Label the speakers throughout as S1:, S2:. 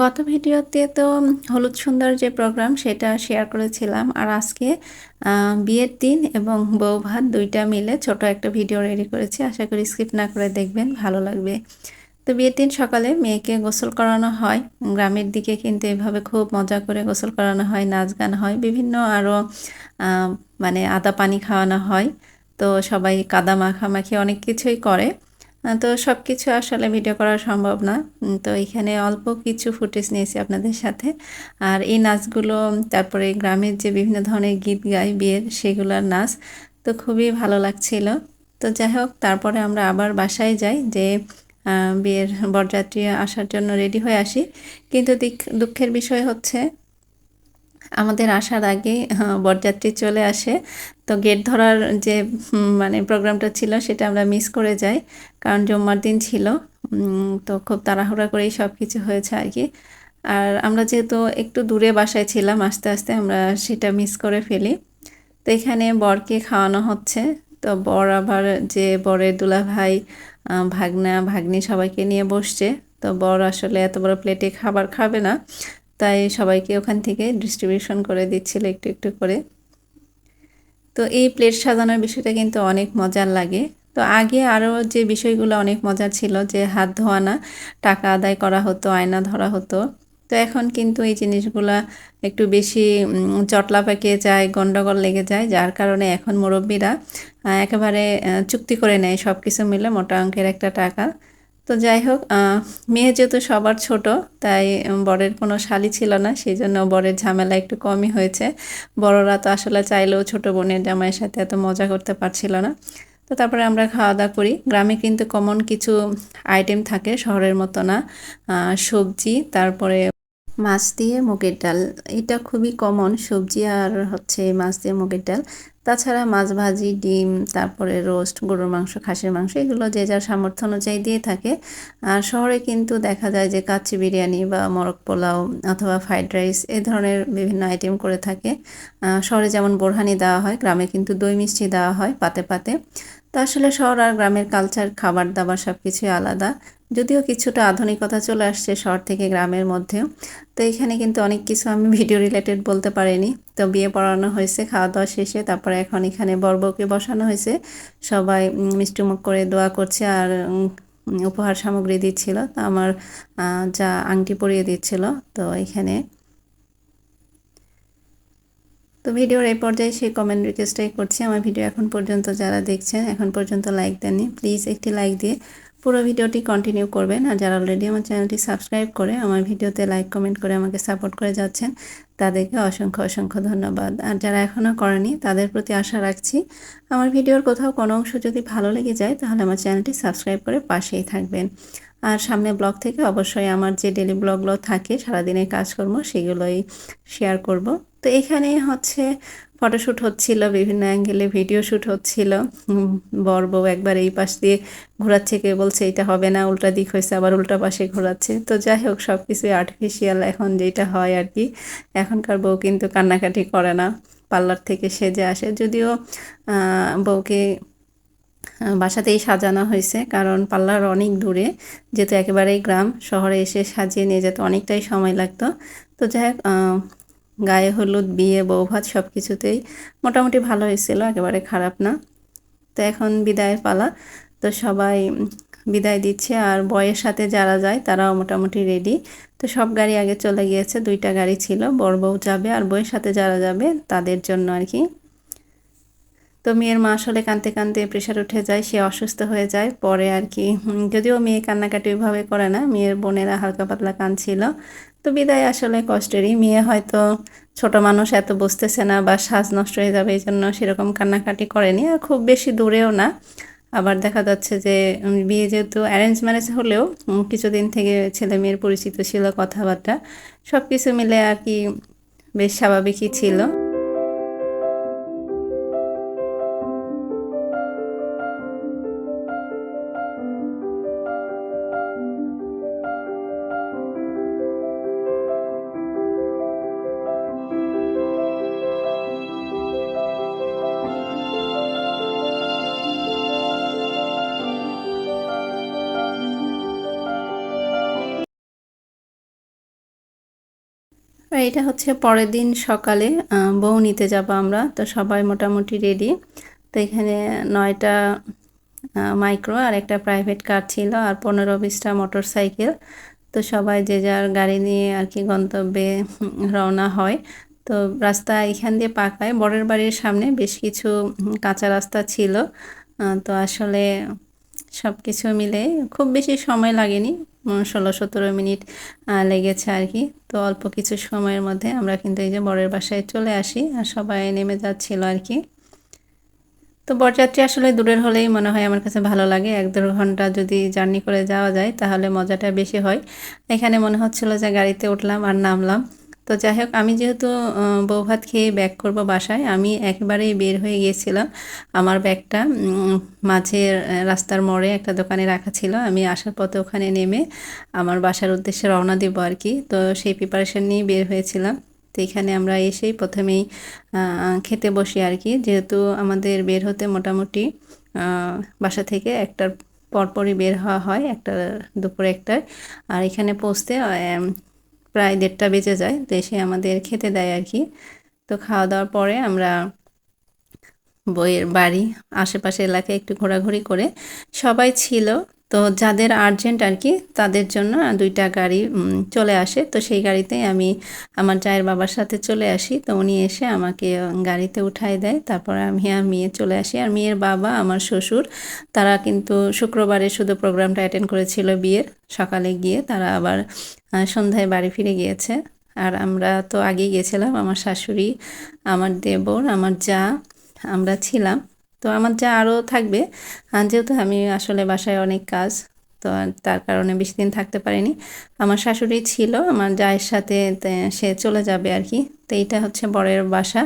S1: গত ভিডিওতে তো হলুদ সুন্দর যে প্রোগ্রাম, সেটা শেয়ার করেছিলাম। আর আজকে বিয়ের দিন এবং বউ ভাত দুইটা মিলে ছোট একটা ভিডিও রেডি করেছি। আশা করি স্কিপ না করে দেখবেন, ভালো লাগবে। তো বিয়ের দিন সকালে মেয়েকে গোসল করানো হয়। গ্রামের দিকে কিন্তু এভাবে খুব মজা করে গোসল করানো হয়, নাচ গান হয়। বিভিন্ন আরও মানে আদা পানি খাওয়ানো হয়। তো সবাই কাদা মাখামাখি অনেক কিছুই করে। তো সব কিছু আসলে ভিডিও করা সম্ভব না। তো এখানে অল্প কিছু ফুটেজ নিয়েছি আপনাদের সাথে। আর এই নাচগুলো, তারপরে গ্রামের যে বিভিন্ন ধরনের গীত গায় বিয়ের সেগুলোর নাচ, তো খুবই ভালো লাগছিল। তো যাই হোক, তারপরে আমরা আবার বাসায় যাই যে বিয়ের বরযাত্রী আসার জন্য রেডি হয়ে আসি। কিন্তু দুঃখের বিষয় হচ্ছে আমাদের আসার আগে বরযাত্রী চলে আসে। তো গেট ধরার যে মানে প্রোগ্রামটা ছিল সেটা আমরা মিস করে যাই, কারণ জম্মার দিন ছিল। তো খুব তাড়াহুড়া করেই সব কিছু হয়েছে আর কি। আর আমরা যেহেতু একটু দূরে বাসায় ছিলাম, আস্তে আস্তে আমরা সেটা মিস করে ফেলি। তো এখানে বরকে খাওয়ানো হচ্ছে। তো বর আবার যে বরের দুলা ভাই ভাগনা, ভাগ্নি সবাইকে নিয়ে বসছে। তো বর আসলে এত বড় প্লেটে খাবার খাবে না। তাই সবাইকে ওখান থেকে ডিস্ট্রিবিউশন করে দিচ্ছিল একটু একটু করে। তো এই প্লেট সাজানোর বিষয়টা কিন্তু অনেক মজার লাগে। তো আগে আরও যে বিষয়গুলো অনেক মজার ছিল যে হাত ধোয়ানা টাকা আদায় করা হতো, আয়না ধরা হতো। তো এখন কিন্তু এই জিনিসগুলা একটু বেশি চটলা পাকিয়ে যায়, গন্ডগোল লেগে যায়, যার কারণে এখন মুরব্বীরা একেবারে চুক্তি করে নেয় সব কিছু মিলে মোটা অঙ্কের একটা টাকা। তো যাই হোক মেয়ে যেহেতু সবার ছোট, তাই বরের কোনো শালি ছিল না সেই জন্য বরের ঝামেলা একটু কমই হয়েছে। বড়রা তো আসলে চাইলেও ছোট বোনের জামাইয়ের সাথে এত মজা করতে পারছিল না। তো তারপরে আমরা খাওয়া দাওয়া করি। গ্রামে কিন্তু কমন কিছু আইটেম থাকে, শহরের মতো না। সবজি, তারপরে মাছ দিয়ে মুগের ডাল। এটা খুবই কমন সবজি আর হচ্ছে মাছ দিয়ে মুগের ডাল। তাছাড়া মাছ ভাজি, ডিম, তারপরে রোস্ট গরুর মাংস, খাসির মাংস, এগুলো যে যার সামর্থ্য অনুযায়ী দিয়ে থাকে। আর শহরে কিন্তু দেখা যায় যে কাচ্চি বিরিয়ানি বা মরক পোলাও অথবা ফ্রাইড রাইস এ ধরনের বিভিন্ন আইটেম করে থাকে। শহরে যেমন বোরহানি দেওয়া হয়, গ্রামে কিন্তু দই মিষ্টি দেওয়া হয় পাতে পাতে। তো আসলে শহর আর গ্রামের কালচার খাবার দাবার সব কিছুই আলাদা। যদিও কিছুটা আধুনিকতা চলে আসছে শহর থেকে গ্রামের মধ্যেও। তো এখানে কিন্তু অনেক কিছু আমি ভিডিও রিলেটেড বলতে পারিনি। তো বিয়ে পড়ানো হয়েছে, খাওয়া দাওয়া শেষে, তারপরে এখন এখানে বরবউকে বসানো হয়েছে। সবাই মিষ্টিমুখ করে দোয়া করছে আর উপহার সামগ্রী দিচ্ছিল। তো আমার যা আংটি পরিয়ে দিচ্ছিল। তো এখানে তো ভিডিওর এই পর্যায়ে সেই কমেন্ট রিকোয়েস্টটাই করছি। আমার ভিডিও এখন পর্যন্ত যারা দেখছেন, এখন পর্যন্ত লাইক দেননি প্লিজ একটি লাইক দিয়ে পুরো ভিডিওটি কন্টিনিউ করবেন। আর যারা অলরেডি আমার চ্যানেলটি সাবস্ক্রাইব করে, আমার ভিডিওতে লাইক কমেন্ট করে আমাকে সাপোর্ট করে যাচ্ছেন, তাদেরকে অসংখ্য অসংখ্য ধন্যবাদ। আর যারা এখনও করেনি, তাদের প্রতি আশা রাখছি, আমার ভিডিওর কোথাও কোনো অংশ যদি ভালো লেগে যায়, তাহলে আমার চ্যানেলটি সাবস্ক্রাইব করে পাশেই থাকবেন। আর সামনে ব্লগ থেকে অবশ্যই আমার যে ডেলি ব্লগগুলো থাকে, সারাদিনের কাজকর্ম, সেগুলোই শেয়ার করব। তো এখানে হচ্ছে ফটোশ্যুট হচ্ছিল, বিভিন্ন অ্যাঙ্গেলে ভিডিও শ্যুট হচ্ছিল। বর বউ একবার এই পাশ দিয়ে ঘোরাচ্ছে কে বলছে এটা হবে না, উল্টা দিক হয়েছে, আবার উল্টা পাশে ঘোরাচ্ছে। তো যাই হোক সব কিছুই আর্টিফিশিয়াল এখন যেটা হয় আর কি। এখনকার বউ কিন্তু কান্নাকাটি করে না, পার্লার থেকে সেজে আসে। যদিও বউকে বাসাতেই সাজানো হয়েছে, কারণ পার্লার অনেক দূরে, যেহেতু একেবারেই গ্রাম, শহরে এসে সাজিয়ে নিয়ে যেতে অনেকটাই সময় লাগতো। তো যাই হোক গায়ে হলুদ, বিয়ে, বৌভাত সব কিছুতেই মোটামুটি ভালো হয়েছিল, একেবারে খারাপ না। তো এখন বিদায়ের পালা। তো সবাই বিদায় দিচ্ছে আর বয়ের সাথে যারা যায় তারাও মোটামুটি রেডি তো সব গাড়ি আগে চলে গিয়েছে, দুইটা গাড়ি ছিল বড় বউ যাবে আর বইয়ের সাথে যারা যাবে তাদের জন্য আর কি। তো মেয়ের মা আসলে কানতে কানতে প্রেশার উঠে যায়, সে অসুস্থ হয়ে যায়, পরে আর কি। যদিও মেয়ে কান্নাকাটি ওইভাবে করে না, মেয়ের বোনেরা হালকা পাতলা কাঁদছিল। তো বিদায় আসলে কষ্টেরই। মেয়ে হয়তো ছোট মানুষ, এত বসতেছে না বা সাজ নষ্ট হয়ে যাবে এই জন্য সেরকম কান্নাকাটি করেনি। আর খুব বেশি দূরেও না। আবার দেখা যাচ্ছে যে বিয়ে যেহেতু অ্যারেঞ্জ ম্যারেজ হলেও কিছুদিন থেকে ছেলে মেয়ের পরিচিত ছিল কথাবার্তা। সব কিছু মিলে আর কি বেশ স্বাভাবিকই ছিল। এটা হচ্ছে পরের দিন সকালে বউ নিতে যাব আমরা, তো সবাই মোটামুটি রেডি তো এখানে নয়টা মাইক্রো আর একটা প্রাইভেট কার ছিল আর পনেরো বিশটা মোটর সাইকেল তো সবাই যে যার গাড়ি নিয়ে আর কি গন্তব্যে রওনা হয়। তো রাস্তা এখান দিয়ে পাকায়, বরের বাড়ির সামনে বেশ কিছু কাঁচা রাস্তা ছিল। তো আসলে সব কিছু মিলে খুব বেশি সময় লাগেনি। ষোলো সতেরো মিনিট লেগেছে আর কি তো অল্প কিছু সময়ের মধ্যে আমরা কিন্তু এই যে বরের বাসায় চলে আসি আর সবাই নেমে যাচ্ছিল আর কি তো বরযাত্রী আসলে দূরের হলেই মনে হয় আমার কাছে ভালো লাগে। এক দেড় ঘণ্টা যদি জার্নি করে যাওয়া যায় তাহলে মজাটা বেশি হয়। এখানে মনে হচ্ছিল যে গাড়িতে উঠলাম আর নামলাম। তো যাই হোক আমি যেহেতু বউ ভাত খেয়ে ব্যাক করব বাসায়, আমি একেবারেই বের হয়ে গিয়েছিলাম। আমার ব্যাগটা মাঝের রাস্তার মোড়ে একটা দোকানে রাখা ছিল। আমি আসার পথে ওখানে নেমে আমার বাসার উদ্দেশ্যে রওনা দেবো আর কি। তো সেই প্রিপারেশন নিয়ে বের হয়েছিলাম। তো এখানে আমরা এসেই প্রথমেই খেতে বসি আর কি। যেহেতু আমাদের বের হতে মোটামুটি বাসা থেকে একটার পরপরই বের হওয়া হয়, একটা দুপুরে একটার আর এখানে পৌঁছতে প্রায় দেড়টা বেজে যায়, তো এসে আমাদের খেতে দেয় আর কি। তো খাওয়া দাওয়ার পরে আমরা বইয়ের বাড়ি আশেপাশে এলাকায় একটু ঘোরাঘুরি করে সবাই ছিল তো যাদের আর্জেন্ট আর কি তাদের জন্য দুইটা গাড়ি চলে আসে। তো সেই গাড়িতেই আমি আমার জায়ের বাবার সাথে চলে আসি। তো উনি এসে আমাকে গাড়িতে উঠাই দেয়। তারপর আমি আর মেয়ে চলে আসি। আর মেয়ের বাবা আমার শ্বশুর। তারা কিন্তু শুক্রবারে শুধু প্রোগ্রামটা অ্যাটেন্ড করেছিল বিয়ের। সকালে গিয়ে তারা আবার সন্ধ্যায় বাড়ি ফিরে গিয়েছে। আর আমরা তো আগেই গেছিলাম। আমার শাশুড়ি, আমার দেবর, আমার যা, আমরা ছিলাম। তো আমার যা আরও থাকবে যেহেতু আমি আসলে বাসায় অনেক কাজ, তো তার কারণে বেশি দিন থাকতে পারিনি। আমার শাশুড়ি ছিল, আমার জায়ের সাথে সে চলে যাবে আর কি। তো এইটা হচ্ছে বরের বাসা।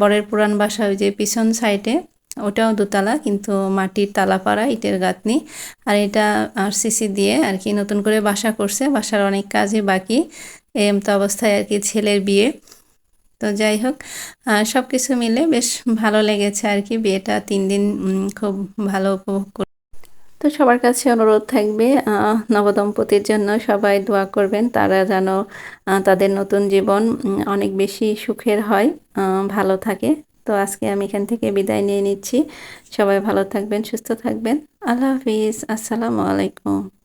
S1: বরের পুরান বাসা ওই যে পিছন সাইডে, ওটাও দোতলা, কিন্তু মাটির তালাপাড়া, ইটের গাঁথনি। আর এটা আরসিসি দিয়ে আর কি নতুন করে বাসা করছে, বাসার অনেক কাজই বাকি। এম তো অবস্থায় আর কি ছেলের বিয়ে। তো যাই হোক সব কিছু মিলে বেশ ভালো লেগেছে আর কি বিয়েটা, তিন দিন খুব ভালো উপভোগ করে, তো সবার কাছে অনুরোধ থাকবে নবদম্পতির জন্য সবাই দোয়া করবেন, তারা যেন তাদের নতুন জীবন অনেক বেশি সুখের হয় ভালো থাকে। তো আজকে আমি এখান থেকে বিদায় নিয়ে নিচ্ছি। সবাই ভালো থাকবেন, সুস্থ থাকবেন। আল্লাহ হাফিজ। আসসালামু আলাইকুম।